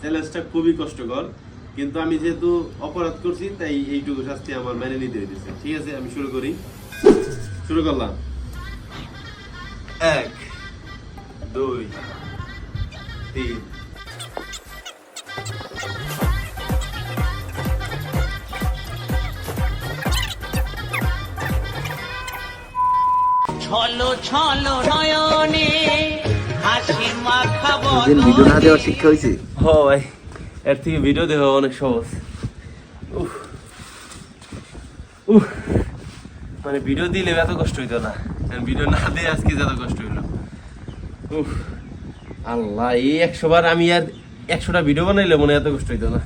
চ্যালেঞ্জটা খুবই কষ্টকর। কিন্তু আমি যেহেতু অপরাধ করছি, তাই এইটুকু শাস্তি আমার মেনে নিতে হইতেছে। ঠিক আছে, আমি শুরু করি। শুরু করলাম। এক, দুই, তিন। ছলো ছলো নয়নে হাসি মাখাবো দিন ভিডিও না দেওয়ার শিক্ষা হয়েছে হ ভাই, এর থেকে ভিডিও দেওয়া অনেক সহজ। উফ উফ মানে ভিডিও দিলে এত কষ্ট হইতো না। ভিডিও না দিয়ে আজকে যত কষ্ট হইল। উফ, আল্লাহ, এই একশোবার আমি আর একশোটা ভিডিও বানাইলে মনে এত কষ্ট হইতো না।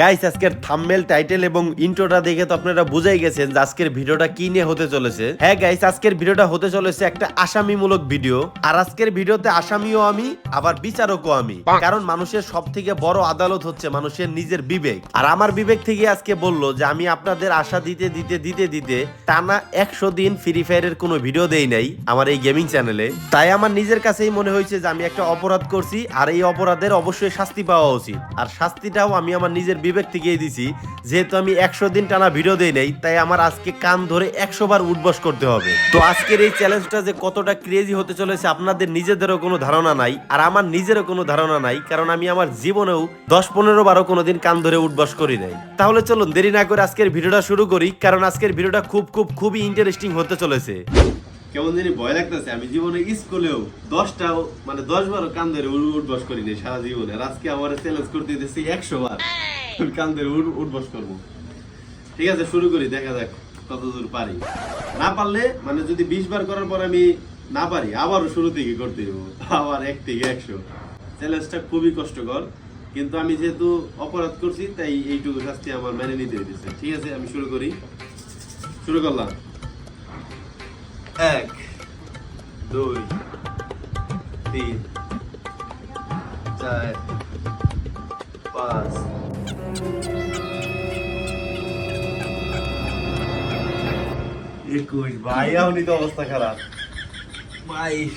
গাইস আজকের থাম্বনেল টাইটেল এবং ইন্ট্রোটা দেখে তো আপনারা বুঝাই গেছেন যে আজকের ভিডিওটা কি নিয়ে হতে চলেছে। হ্যাঁ গাইস আজকের ভিডিওটা হতে চলেছে একটা আসামিমূলক ভিডিও আর আজকের ভিডিওতে আসামিও আমি আবার বিচারকও আমি। কারণ মানুষের সব থেকে বড় আদালত হচ্ছে মানুষের নিজের বিবেক। আর আমার বিবেক থেকে আজকে বলল যে আমি আপনাদের আশা দিতে দিতে দিতে দিতে টানা একশো দিন ফ্রি ফায়ারের কোনো ভিডিও দেই নাই আমার এই গেমিং চ্যানেলে তাই আমার নিজের কাছেই মনে হয়েছে যে আমি একটা অপরাধ করছি আর এই অপরাধের অবশ্যই শাস্তি পাওয়া উচিত। আর শাস্তিটাও আমি আমার নিজের বিবেক থেকেই দিছি, যেহেতু আমি একশো দিন টানা ভিডিও দেই নাই, তাই আমার আজকে কান ধরে একশো বার উঠবস করতে হবে। তো আজকের এই চ্যালেঞ্জটা যে কতটা ক্রেজি হতে চলেছে, আপনাদের নিজেদেরও কোনো ধারণা নাই, আর আমার নিজেরও কোনো ধারণা নাই, কারণ আমি আমার জীবনেও দশ পনেরো বারো কোনোদিন কান ধরে উঠবস করি নাই। তাহলে চলুন, দেরি না করে আজকের ভিডিওটা শুরু করি, কারণ আজকের ভিডিওটা খুব খুব, খুবই ইন্টারেস্টিং হতে চলেছে। কেমন জানি ভয় লাগতেছে, আমি জীবনে স্কুলেও দশটা মানে দশ বারো কান ধরে উঠ- উঠবস করিনি সারা জীবনে আজকে আমার চ্যালেঞ্জ করতে দিতেছি একশো বার। কান ধরে উঠ- করব। ঠিক আছে, শুরু করি, দেখা যাক পারি। না পারলে মানে যদি বিশ বার করার পর আমি না পারি, আবারও শুরু থেকে করতে দেবো আবার এক থেকে একশো। চ্যালেঞ্জটা খুবই কষ্টকর, কিন্তু আমি যেহেতু অপরাধ করছি, তাই এইটুকু শাস্তি আমার মেনে নিতে হইতেছে। ঠিক আছে, আমি শুরু করি। শুরু করলাম। এক, দুই, তিন, চার, পাঁচ একুশ ভাই এমনই তো অবস্থা খারাপ। বাইশ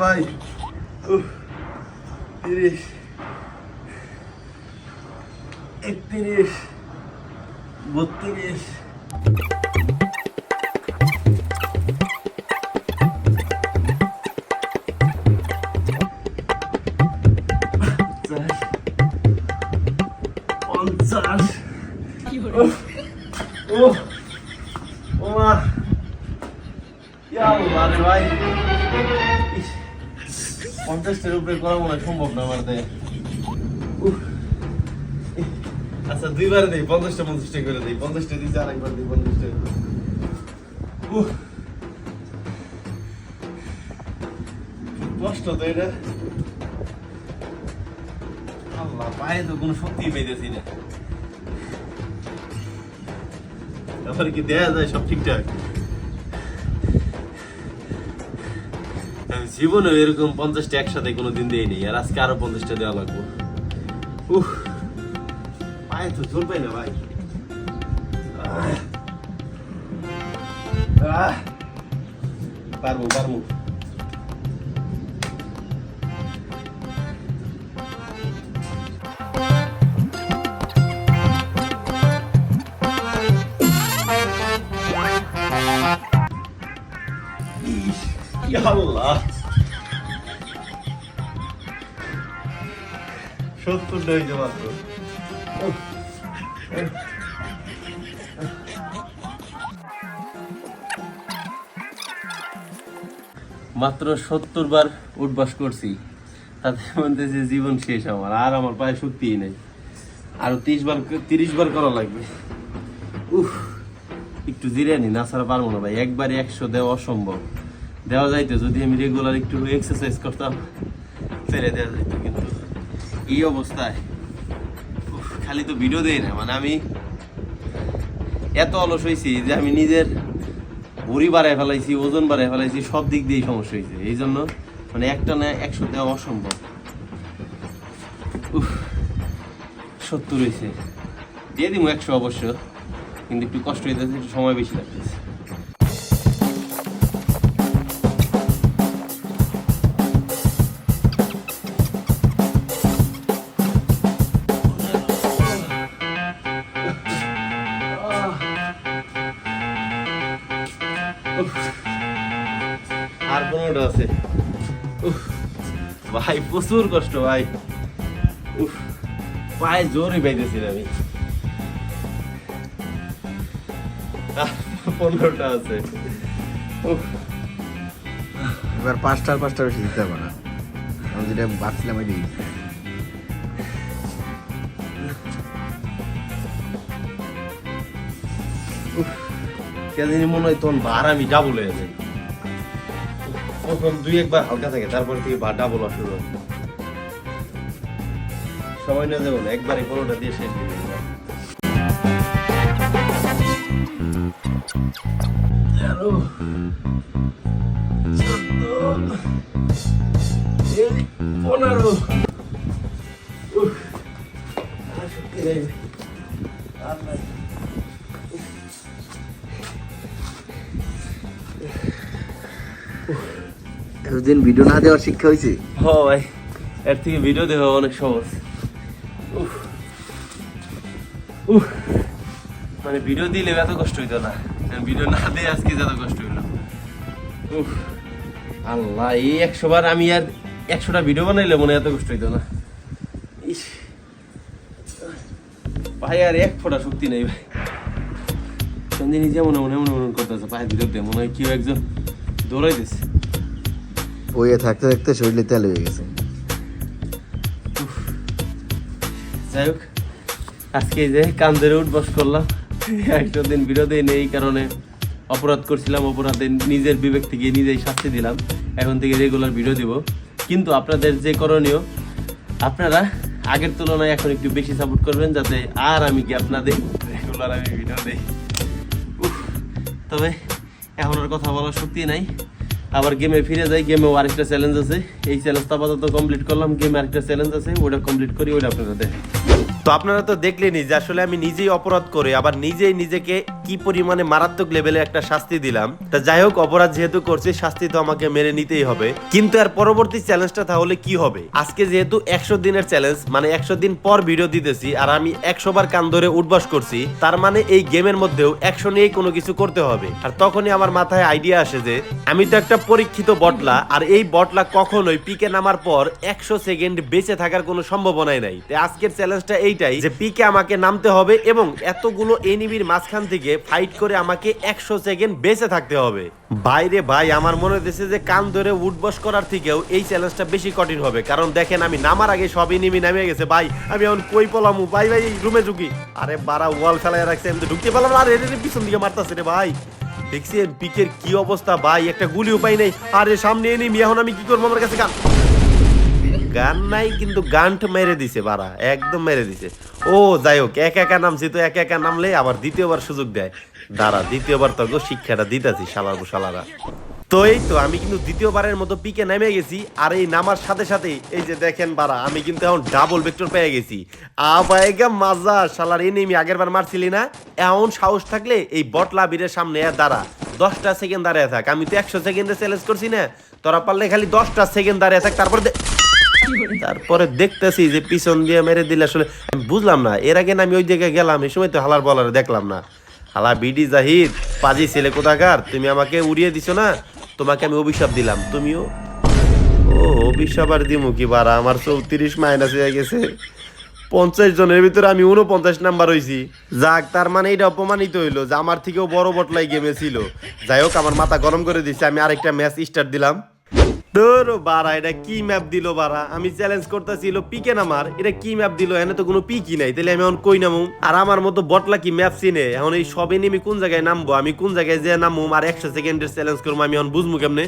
ভাই। তিরিশ। একত্রিশ বত্রিশ। পঞ্চাশটার উপরে করা মনে সম্ভব না আমার। উফ। আচ্ছা দুইবার দেই পঞ্চাশটা পঞ্চাশটা করে দেই। পঞ্চাশটা দিতে আরেকবার দিই পঞ্চাশটা। কষ্ট তো এটা। আল্লাহ পায়ে তো কোনো শক্তি পাইতেছি না। তারপরে কি দেয়া যায় সব ঠিকঠাক? আমি জীবনে এরকম পঞ্চাশটা একসাথে কোনো দিন দেই নেই আর আজকে আরও পঞ্চাশটা দেওয়া লাগবে। উহ পায়ে তো জোর পাই না ভাই। আহ। আহ। পারব পারব। ইস, সত্তরটা হইতে পারতো মাত্র। সত্তর বার উঠবাস করছি। তাতে মধ্যে যে জীবন শেষ আমার, আর আমার পায়ে শক্তিই নেই। আরও তিরিশ বার তিরিশ বার করা লাগবে। উফ, একটু জিরে নি, না ছাড়া পারব না ভাই। একবারে একশো দেওয়া অসম্ভব। দেওয়া যাইতো যদি আমি রেগুলার একটু এক্সারসাইজ করতাম, ফেলে দেওয়া যাইতো কিন্তু। এই অবস্থায়? খালি তো ভিডিও দেই না মানে আমি এত অলস হয়েছি যে আমি নিজের ভরি বাড়ায় ফেলাইছি, ওজন বাড়ায় ফেলাইছি, সব দিক দিয়েই সমস্যা হয়েছে এই জন্য মানে একটা না একশো দেওয়া অসম্ভব। উফ, সত্তর হয়েছে দিয়ে দিব একশো অবশ্য, কিন্তু একটু কষ্ট হইতেছে, একটু সময় বেশি লাগতেছে। আছে। ভাই প্রচুর কষ্ট ভাই। উফ, পায়ে জোরই পাইতেছি আমি। পনেরোটা আছে। এবার পাঁচটার পাঁচটা বেশি দিতে না। আমি যেটা ভাবছিলাম ওই দিই কেদিন মনে হয় তখন বার আমি ডাবল হয়ে যাই। প্রথম দুই একবার হালকা থাকে তারপর থেকে বার ডাবল শুরু হয়। সময় না যাব না একবারে পনেরোটা দিয়ে শেষ করে দিলাম তেরো, পনেরো। এতদিন ভিডিও না দেওয়ার শিক্ষা হয়েছে? হ ভাই, এর থেকে ভিডিও দেওয়া অনেক সহজ। মানে ভিডিও দিলে এত কষ্ট হইতো না। ভিডিও না দিয়ে আজকে যত কষ্ট হইল। উফ। আল্লাহ, এই একশো বার আমি আর একশোটা ভিডিও বানাইলে মনে এত কষ্ট হইতো না। ইস। ভাই, আর এক ফোঁটা শক্তি নেই ভাই। সন্ধে নিজে মনে মনে মনে মনে করতেছে পায়ে ভিডিও দিয়ে মনে হয় কেউ একজন দৌড়াই দিছে বইয়ে থাকতে থাকতে শরীরে তেল হয়ে গেছে। যাই হোক, আজকে যে কান ধরে উঠবস করলাম। একটা দিন বিরোধী নেই কারণে অপরাধ করছিলাম, অপরাধে নিজের বিবেক থেকে নিজেই শাস্তি দিলাম। এখন থেকে রেগুলার ভিডিও দিব। কিন্তু আপনাদের যে করণীয়, আপনারা আগের তুলনায় এখন একটু বেশি সাপোর্ট করবেন, যাতে আর আমি কি আপনাদের রেগুলার আমি ভিডিও দিই তবে এখন আর কথা বলার শক্তি নাই। আবার গেমে ফিরে যাই গেমেও আরেকটা চ্যালেঞ্জ আছে। এই চ্যালেঞ্জটা আপাতত কমপ্লিট করলাম গেমে আরেকটা চ্যালেঞ্জ আছে ওটা কমপ্লিট করি ওটা আপনারা দেখেন। তো আপনারা তো দেখলেনই যে আসলে আমি নিজেই অপরাধ করে, আবার নিজেই নিজেকে কি পরিমাণে মারাত্মক লেভেলে একটা শাস্তি দিলাম। তা যাই হোক, অপরাধ যেহেতু করছি, শাস্তি তো আমাকে মেনে নিতেই হবে। কিন্তু এর পরবর্তী চ্যালেঞ্জটা তাহলে কি হবে? আজকে যেহেতু একশো দিনের চ্যালেঞ্জ মানে একশো দিন পর ভিডিও দিতেছি, আর আমি একশো বার কান ধরে উঠবাস করছি, তার মানে এই গেমের মধ্যেও একশো নিয়েই কোনো কিছু করতে হবে। আর তখনই আমার মাথায় আইডিয়া আসে যে, আমি তো একটা পরীক্ষিত বটলা আর এই বটলা কখনোই পিকে নামার পর একশো সেকেন্ড বেঁচে থাকার কোনো সম্ভাবনাই নাই। আজকের চ্যালেঞ্জটা এইটাই যে পিকে আমাকে নামতে হবে এবং এতগুলো এনিমির মাঝখান থেকে ফাইট করে আমাকে একশো সেকেন্ড বেঁচে থাকতে হবে। বাইরে ভাই, আমার মনে হচ্ছে যে কান ধরে উঠবস করার থেকেও এই চ্যালেঞ্জটা বেশি কঠিন হবে। কারণ দেখেন, আমি নামার আগে সব এনিমি নামে গেছে। ভাই, আমি এখন কই পলামু? ভাই ভাই রুমে ঢুকি। আরে বারা ওয়াল ফেলায় রাখছে, আমি তো ঢুকতে পারলাম আর এর পিছন দিকে মারতাছে রে ভাই। দেখছেন পিকের কি অবস্থা। ভাই, একটা গুলি উপায় নেই। আরে, সামনে এনিমি এখন আমি কি করব? আমার কাছে গান গান নাই, কিন্তু গানটা মেরে দিছে বারা একদম মেরে দিছে। ও, যাই হোক, এক একা নামছি তো, এক একা নামলে আবার দ্বিতীয়বার সুযোগ দেয়। দাঁড়া, দ্বিতীয়বার তো গো শিক্ষাটা দিতাছি, শালার শালারা। তো এই তো, আমি কিন্তু দ্বিতীয়বারের মতো পিকে নেমে গেছি, আর এই নামার সাথে সাথে এই যে দেখেন বারা আমি কিন্তু এখন ডাবল ভেক্টর পেয়ে গেছি। আবাইগা মাজা, শালার এনিমি আগের বার মারছিলি না। এমন সাহস থাকলে এই বটলা বীরের সামনে দাঁড়া, দশটা সেকেন্ড দাঁড়িয়ে থাক। আমি তো একশো সেকেন্ডে চ্যালেঞ্জ করছি না, তোরা পারলে খালি দশটা সেকেন্ড দাঁড়িয়ে থাক, তারপরে তারপরে দেখতেছি যে পিছন দিয়ে মেরে দিলে আসলে আমি বুঝলাম না। এর আগে আমি ওই জায়গায় গেলাম, এই সময় তো হালার বলার দেখলাম না। হালা বিডি জাহিদ, পাজি ছেলে কোথাকার? তুমি আমাকে উড়িয়ে দিছো না? তোমাকে আমি অভিশাপ দিলাম। তুমিও? ও, অভিশাপ আর দিমু কি বারা আমার চৌত্রিশ মাইনাস হয়ে গেছে। পঞ্চাশ জনের ভিতরে আমি উনপঞ্চাশ নাম্বার হইছি। যাক, তার মানে এটা অপমানিত হইল যে আমার থেকেও বড় বটলাই গেমে ছিল যাই হোক, আমার মাথা গরম করে দিচ্ছে আমি আরেকটা ম্যাচ স্টার্ট দিলাম। তোর বারা এটা কি ম্যাপ দিল বারা আমি চ্যালেঞ্জ করতেছিল পিকে নামার। এটা কি ম্যাপ দিল? এনে তো কোনো পিকি নাই। তাহলে আমি এখন কই নামু? আর আমার মতো বটলা কি ম্যাপ চিনে? এখন এই সবে নেমে কোন জায়গায় নামবো? আমি কোন জায়গায় যে নামবো আর একশো সেকেন্ডের চ্যালেঞ্জ করব আমি এখন বুঝব কেমনে?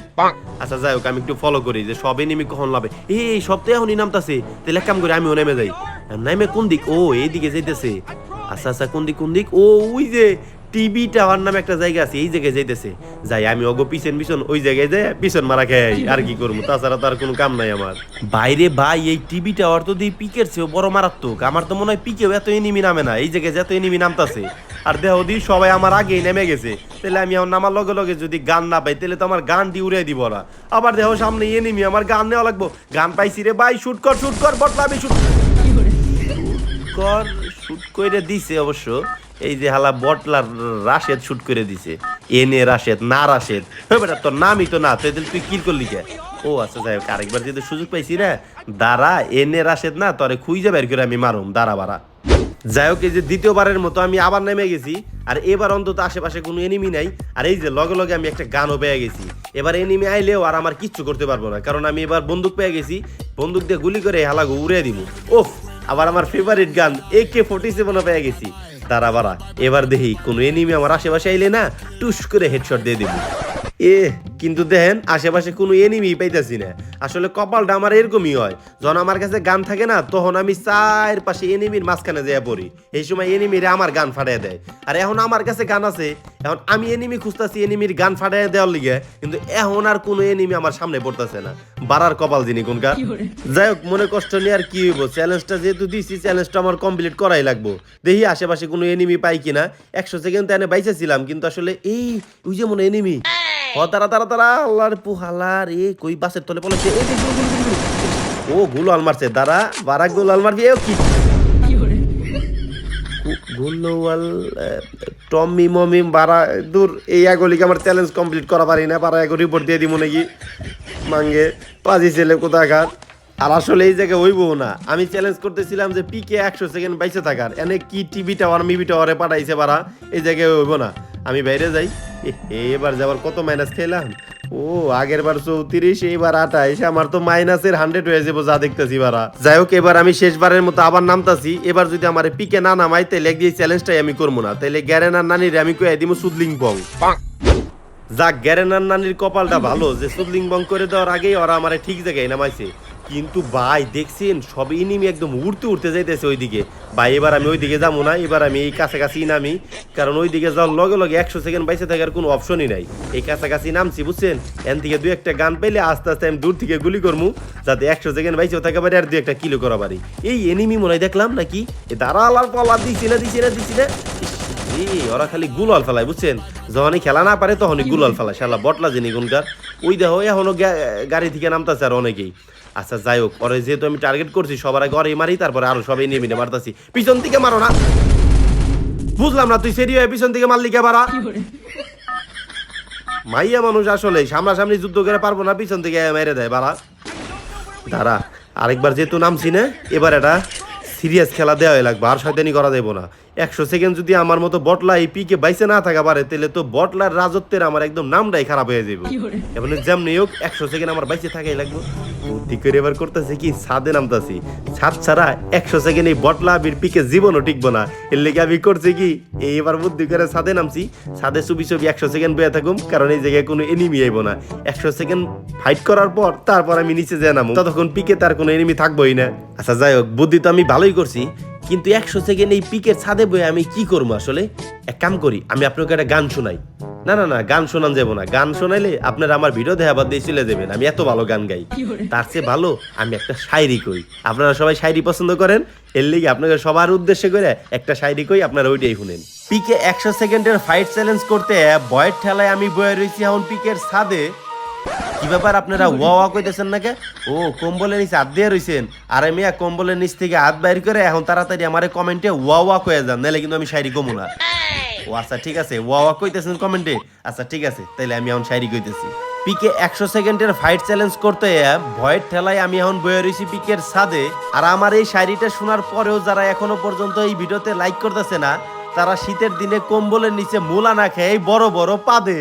আচ্ছা যাই হোক আমি একটু ফলো করি যে সবে নেমে কখন লাভে। এই সপ্তাহে এখনই নামতাছে। তাহলে এক কাম করি আমিও নেমে যাই। নামে কোন দিক? ও এইদিকে যাইতেছে। আচ্ছা আচ্ছা কোন দিক কোন দিক? ও ওই যে টিভি টাওয়ার নামে একটা জায়গা আছে এই জায়গায় যাইতেছে। যাই আমি অগো পিছন পিছন ওই জায়গায় যাই পিছন মারা খাই আর কি করব? তাছাড়া তার কোনো কাম নাই আমার। বাইরে ভাই এই টিভি টাওয়ার তো দিয়ে পিকের চেয়েও বড় মারাত্মক। আমার তো মনে হয় পিকেও এত এনিমি নামে না এই জায়গায় যত এনিমি নামতাছে। আর দেহ দি সবাই আমার আগেই নেমে গেছে। তাহলে আমি আমার নামার লগে লগে যদি গান না পাই তাহলে তো আমার গান দিয়ে উড়ে দিব ওরা। আবার দেহ সামনে এনিমি আমার গান নেওয়া লাগবো। গান পাইছি রে ভাই শুট কর শুট কর বটলা আমি শুট কর? শুট করে দিছে অবশ্য। এই যে হালা বটলার রাশেদ শুট করে দিছে। এনে রাশেদ, না রাশেদ। হ্যাঁ বেটা, তোর নামই তো না, তুই তুই কি করলি কে? ও আচ্ছা যাই হোক, আরেকবার যেহেতু সুযোগ পাইছি না, দাঁড়া এনে রাশেদ না, তোরে খুঁজে বের করে আমি মারুম, দাঁড়া বাড়া। যাই হোক, এই যে দ্বিতীয়বারের মতো আমি আবার নেমে গেছি, আর এবার অন্তত আশেপাশে কোনো এনিমি নাই, আর এই যে লগে লগে আমি একটা গানও পেয়ে গেছি। এবার এনিমি আইলেও আর আমার কিচ্ছু করতে পারব না, কারণ আমি এবার বন্দুক পেয়ে গেছি, বন্দুক দিয়ে গুলি করে হালাগো উড়িয়ে দিব ওফ আবার আমার ফেভারিট গান এ কে ফোর্টি সেভেনও পেয়ে গেছি। দাঁড়া বাড়া। এবার দেখি, কোনো এনিমি আমার আশেপাশে আইলে না, টুস করে হেডশট দিয়ে দিব। এ কিন্তু দেখেন আশেপাশে কোনো এনিমি পাইতেছি না। আসলে কপালটা আমার এরকমই হয়। যখন আমার কাছে গান থাকে না তখন আমি চার পাশে এনিমির মাঝখানে যেয়ে পড়ি। এই সময় এনিমিরে আমার গান ফাটাই দেয়। আর এখন আমার কাছে গান আছে এখন আমি এনিমি খুঁজতেছি এনিমির গান ফাটাই দেওয়ার লিগে কিন্তু এখন আর কোনো এনিমি আমার সামনে পড়তেছে না। বাড়ার কপাল যিনি কোনকার। যাই হোক মনে কষ্ট নিয়ে আর কি হইব? চ্যালেঞ্জটা যেহেতু দিছি চ্যালেঞ্জটা আমার কমপ্লিট করাই লাগবো। দেখি আশেপাশে কোনো এনিমি পাই কিনা। একশো সেকেন্ড তো এনে বাইসেছিলাম কিন্তু আসলে এই ওই যে মনে এনিমি ও তারা তারা তারা আল্লাহর পুহালা রে কই বাসের তলে পলেছে এই ও গুলো, গুলো, গুলো, গুলো। মারছে দাঁড়া বারাক গুলাল মারবি এ কি? গুলোয়াল টমি মমি বারা দূর এই আগলিকে আমার চ্যালেঞ্জ কমপ্লিট করা পারি না পারা এগো রিপোর্ট দিয়ে দিব নাকি? মাঙ্গে পাজি ছেলে কোথাকার? আর আসলে এই জায়গায় হইব না। আমি চ্যালেঞ্জ করতেছিলাম যে পিকে একশো সেকেন্ড বাইসে থাকার। এনে কি টিভি টাওয়ার মিবি টাওয়ারে পাঠাইছে বারা এই জায়গায় হইব না। আমি বাইরে যাই। এবার যাবার কত মাইনাস খেলাম? ও, আগের বার চৌত্রিশ, এইবার আঠাইশ। আমার তো মাইনাসের হান্ড্রেড হয়ে যাব যা দেখতেছি বারা যাই হোক, এবার আমি শেষবারের মতো আবার নামতাছি। এবার যদি আমার পিকে না নামাই তাহলে দিয়ে চ্যালেঞ্জটাই আমি করব না। তাহলে গ্যারেনার নানির আমি কয়ে দিব সুদলিং বং। যাক গ্যারেনার নানির কপালটা ভালো। যে সুদলিং বং করে দেওয়ার আগেই ওরা আমার ঠিক জায়গায় নামাইছে। কিন্তু ভাই, দেখছেন? সব ইনিমি একদম উড়তে উড়তে যাইতেছে ওইদিকে। ভাই, এবার আমি ওইদিকে যাব না, এবার আমি এই কাছাকাছি নামি। কারণ ওইদিকে যাওয়ার লগে লগে একশো সেকেন্ড বাইসে থাকার কোনো অপশনই নাই। এই কাছাকাছি নামছি, বুঝছেন? এন থেকে দু একটা গান পেলে আস্তে আস্তে আমি দূর থেকে গুলি করব যাতে একশো সেকেন্ড বাইসেও থাকা পারি আর দু একটা কিলো করা পারি। এই এনিমি মনে হয় দেখলাম নাকি? দাঁড়ালার পালা, দিছি না দিছি না দিছি না। ওরা খালি গুলাল ফেলায়, বুঝছেন? যখনই খেলা না পারে তখনই গুলাল ফেলায়, শালা, বটলা যিনি কোনকার ওই দেখো, এখনও গাড়ি থেকে নামতাছে আর অনেকেই। আচ্ছা যাই হোক ওরে যেহেতু আমি টার্গেট করছি সবার আগে ওরে মারি তারপরে আরও সবাই নিয়ে মিনে মারতাছি। পিছন থেকে মারো না। বুঝলাম না তুই সেরি হয়ে পিছন থেকে মারলি কে বারা মাইয়া মানুষ আসলে সামনাসামনি যুদ্ধ করে পারব না পিছন থেকে মেরে দেয় বারা দাঁড়া আরেকবার যেহেতু নামছি না এবার এটা সিরিয়াস খেলা দেওয়াই লাগবে আর শয়তানি করা দেবো না। একশো সেকেন্ড যদি আমার মতো বটলা এই পিকে বাইসে না থাকা পারে তাহলে তো বটলার রাজত্বের আমার একদম নামটাই খারাপ হয়ে যাবে এবার যেমনি হোক একশো সেকেন্ড আমার বাইসে থাকাই লাগবে। কি? ছাদে নামতাছি। ছাদ ছাড়া একশো সেকেন্ড এই বটলা পিকে জীবনও টিকবো না। এর লেগে আমি করছি কি? এইবার বুদ্ধি করে ছাদে নামছি। ছাদে ছবি ছবি একশো সেকেন্ড বয়ে থাকুম, কারণ এই জায়গায় কোনো এনিমি আইব না। একশো সেকেন্ড ফাইট করার পর তারপর আমি নিচে যে নামো। ততক্ষণ পিকে তার কোনো এনিমি থাকবোই না। আচ্ছা যাই হোক, বুদ্ধি তো আমি ভালোই করছি। কিন্তু একশো সেকেন্ড এই পিকের ছাদে বয়ে আমি কি করব আসলে? এক কাম করি আমি আপনাকে একটা গান শোনাই। না না না গান শোনান যাব না। গান শোনাইলে আপনারা আমার ভিডিও দেখা বাদ দিয়ে চলে যাবেন। আমি এত ভালো গান গাই। তার চেয়ে ভালো আমি একটা শায়রি কই। আপনারা সবাই শায়রি পছন্দ করেন এর লিগে আপনাকে সবার উদ্দেশ্যে করে একটা শায়রি কই আপনারা ওইটাই শুনেন। পিকে একশো সেকেন্ডের ফাইট চ্যালেঞ্জ করতে বয়ের ঠেলায় আমি বয়ে রয়েছি এখন পিকের ছাদে। কি ব্যাপার আপনারা ওয়া ওয়া কইতেছেন নাকি? ও কম্বলের নিচে হাত দিয়ে রইছেন। আরে মিয়া কম্বলের নিচ থেকে হাত বাইর করে এখন তাড়াতাড়ি আমারে কমেন্টে ওয়া ওয়া কয়ে যান নাহলে কিন্তু আমি শায়রি কমু না। ও আচ্ছা ঠিক আছে। ওয়া ওয়া কইতেছেন কমেন্টে? আচ্ছা ঠিক আছে তাইলে আমি এখন শায়রি কইতেছি। পিকে একশো সেকেন্ডের ফাইট চ্যালেঞ্জ করতে ভয়ের ঠেলায় আমি এখন বয়ে রয়েছি পিকের ছাদে। আর আমার এই শায়রিটা শোনার পরেও যারা এখনও পর্যন্ত এই ভিডিওতে লাইক করতেছে না তারা শীতের দিনে কম্বলের নিচে মূলা না খেয়ে বড় বড় পাদে।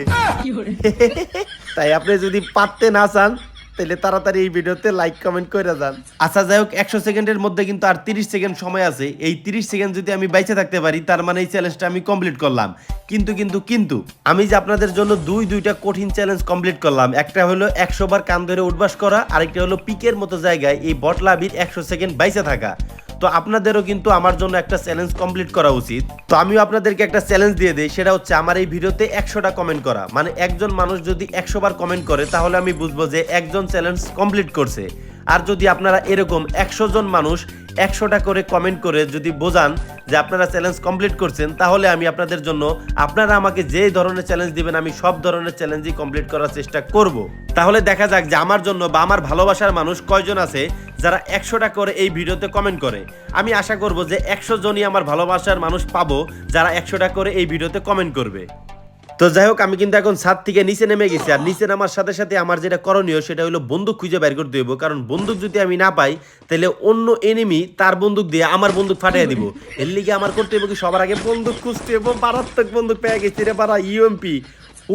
তাই আপনি যদি পাততে না চান তাহলে তাড়াতাড়ি এই ভিডিওতে লাইক কমেন্ট করে যান। আচ্ছা যাই হোক, একশো সেকেন্ডের মধ্যে কিন্তু আর তিরিশ সেকেন্ড সময় আছে। এই তিরিশ সেকেন্ড যদি আমি বাইচে থাকতে পারি, তার মানে এই চ্যালেঞ্জটা আমি কমপ্লিট করলাম। কিন্তু কিন্তু কিন্তু, আমি যে আপনাদের জন্য দুই, দুইটা কঠিন চ্যালেঞ্জ কমপ্লিট করলাম, একটা হলো একশো বার কান ধরে উঠবাস করা, আরেকটা হলো পিকের মতো জায়গায় এই বটলাবির একশো সেকেন্ড বাইচে থাকা। তো আপনাদেরও কিন্তু আমার জন্য একটা চ্যালেঞ্জ কমপ্লিট করা উচিত। তো আমিও আপনাদেরকে একটা চ্যালেঞ্জ দিয়ে দিই, সেটা হচ্ছে আমার এই ভিডিওতে একশোটা কমেন্ট করা। মানে একজন মানুষ যদি একশো বার কমেন্ট করে, তাহলে আমি বুঝব যে একজন চ্যালেঞ্জ কমপ্লিট করছে। আর যদি আপনারা এরকম একশো জন মানুষ একশোটা করে কমেন্ট করে যদি বোঝান যে আপনারা চ্যালেঞ্জ কমপ্লিট করছেন, তাহলে আমি আপনাদের জন্য আপনারা আমাকে যে ধরনের চ্যালেঞ্জ দিবেন, আমি সব ধরনের চ্যালেঞ্জই কমপ্লিট করার চেষ্টা করব। তাহলে দেখা যাক যে আমার জন্য বা আমার ভালোবাসার মানুষ কয়জন আছে যারা একশোটা করে এই ভিডিওতে কমেন্ট করে। আমি আশা করব যে একশো জনই আমার ভালোবাসার মানুষ পাবো যারা একশোটা করে এই ভিডিওতে কমেন্ট করবে। তো যাই হোক, আমি কিন্তু এখন ছাদ থেকে নিচে নেমে গেছি। আর নিচে নামার সাথে সাথে আমার যেটা করণীয়, সেটা হলো বন্দুক খুঁজে বের করতে হইব। কারণ বন্দুক যদি আমি না পাই, তাহলে অন্য এনিমি তার বন্দুক দিয়ে আমার বন্দুক ফাটিয়ে দিব। এর লিগে আমার করতে হইব কি, সবার আগে বন্দুক খুঁজতে হইব। মারাত্মক বন্দুক পেয়ে গেছি রে পারা ইউএমপি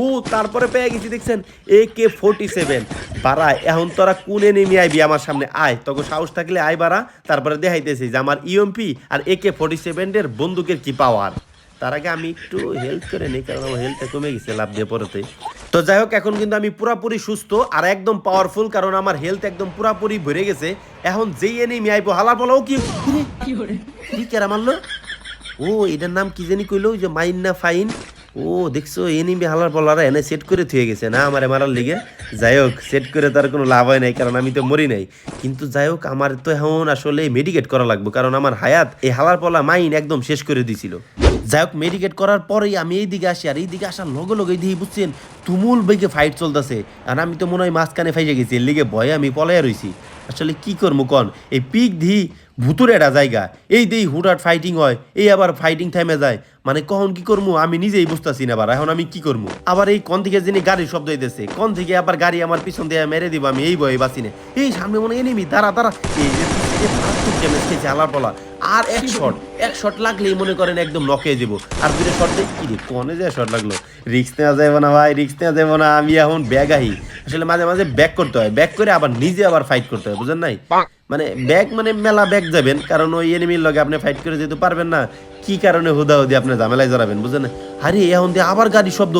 ও, তারপরে পেয়ে গেছি, দেখছেন এ কে ফোর্টি সেভেন বারা এখন তোরা কোন এনিমি আইবি আমার সামনে? আয় তখন সাহস থাকলে আয় বারা তারপরে দেখাইতেছি যে আমার UMP R A K forty সেভেনের বন্দুকের কি পাওয়ার তার আগে আমি একটু হেল্প করে নিই কারণ আমার হেলথটা কমে গেছে লাভ দিয়ে পড়তে তো যাই হোক এখন কিন্তু আমি পুরাপুরি সুস্থ আর একদম পাওয়ারফুল কারণ আমার হেলথ একদম পুরাপুরি ভরে গেছে। এখন যেই এনিমি আইবো হালা বলাও কি কি কেরা মারলো? ও এটার নাম কি জানি কইলো? যে মাইন না ফাইন। ও, দেখছ এনিমি হালার বলারা এনে সেট করে থুয়ে গেছে। না, আমার মারার লিগে। যাই হোক সেট করে তার কোনো লাভ হয় নাই, কারণ আমি তো মরি নাই। কিন্তু যাই হোক, আমার তো এখন আসলে মেডিকেট করা লাগবে, কারণ আমার হায়াত, এই হালার পলা মাইন একদম শেষ করে দিছিল। যাই হোক মেডিকেট করার পরেই আমি এই দিকে আসি, আর এই দিকে আসার লগে লগে দিয়ে বুঝছেন, তুমুল বেগে ফাইট চলতেছে। আর আমি তো মনে হয় মাঝখানে ফাইজে গেছি, এর লিগে ভয়ে আমি পলাইয়া রইছি। আসলে কি করব কন? এই পিক ধি ভুতুরে একটা জায়গা। এই দেই হুটাট ফাইটিং হয়, এই আবার ফাইটিং থাইমে যায়। মানে কখন কি করব? আমি নিজেই বুঝতেছি না আবার এখন আমি কি করব? আবার এই কোন থেকে যিনি গাড়ির শব্দ দিতেছে কোন থেকে আবার গাড়ি আমার পিছন দিয়ে মেরে দিব, আমি এই বয়ে বাঁচি না। এই সামনে মনে এনেমি দাঁড়া দাঁড়া। এই খেয়েছে আলার পলা আর এক শট এক শট লাগলেই মনে করেন একদম নকে যাব আর দুটো শট দেখ কি রে কনে যায় শট লাগল? রিক্স নেওয়া যাবে না ভাই রিক্স নেওয়া যাবে না, আমি এখন ব্যাগাহি আসলে মাঝে মাঝে ব্যাক করতে হয় ব্যাক করে আবার নিজে আবার ফাইট করতে হয়, বুঝেন নাই? মানে ব্যাগ মানে মেলা ব্যাগ যাবেন কারণ ওই এনিমির লগে আপনি ফাইট করে যেতে পারবেন না। কি কারণে হুদা হুদি আপনি ঝামেলায় জড়াবেন বুঝেন না আরে এখন দিয়ে আবার গাড়ি শব্দ।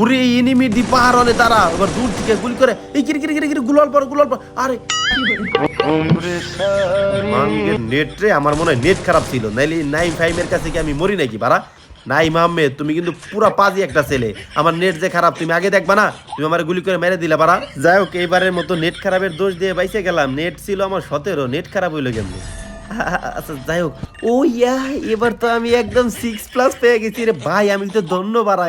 উরে এনিমির দি পাহাড় হলে তারা এবার দূর থেকে গুলি করে এই কিরি কিরি কিরি কিরি গুলাল পর গুলাল পর আরে। নেট রে আমার মনে হয় নেট খারাপ ছিল নাইলে নাইন ফাইভের কাছে কি আমি মরি নাকি বারা নাই মাহমেদ, তুমি কিন্তু পুরা পাজি একটা ছেলে। আমার নেট যে খারাপ, তুমি আগে দেখবা না? তুমি আমার গুলি করে মেরে দিলে বাড়া। যাই হোক, এইবারের মতো নেট খারাপের দোষ দিয়ে বাইসে গেলাম। নেট ছিল আমার সতেরো নেট খারাপ হইল কেমনি? আচ্ছা যাই হোক। ও ইয়া, এবার তো আমি একদম সিক্স প্লাস পেয়ে গেছি। রে ভাই, আমি তো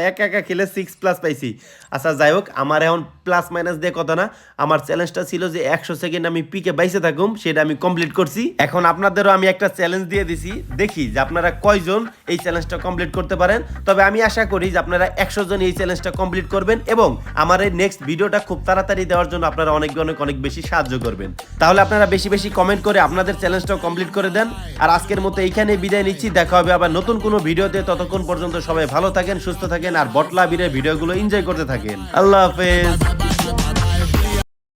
একা একা খেলে সিক্স প্লাস পাইছি। আচ্ছা যাই হোক, আমার এখন প্লাস মাইনাস দিয়ে না। আমার চ্যালেঞ্জটা ছিল যে একশো সেকেন্ড আমি পিকে বাইসে থাকুম, সেটা আমি কমপ্লিট করছি। এখন আপনাদেরও আমি একটা চ্যালেঞ্জ দিয়ে দিছি। দেখি যে আপনারা কয়জন এই চ্যালেঞ্জটা কমপ্লিট করতে পারেন। তবে আমি আশা করি যে আপনারা একশো জন এই চ্যালেঞ্জটা কমপ্লিট করবেন এবং আমার এই নেক্সট ভিডিওটা খুব তাড়াতাড়ি দেওয়ার জন্য আপনারা অনেক অনেক অনেক বেশি সাহায্য করবেন। তাহলে আপনারা বেশি বেশি কমেন্ট করে আপনাদের চ্যালেঞ্জটাও কমপ্লিট করে দেন। আর আজকের মতো এইখানে বিদায় নিচ্ছি। দেখা হবে আবার নতুন কোনো ভিডিওতে। ততক্ষণ পর্যন্ত সবাই ভালো থাকেন, সুস্থ থাকেন, আর বটলা বীরের ভিডিওগুলো এনজয় করতে থাকেন। আল্লাহ হাফেজ।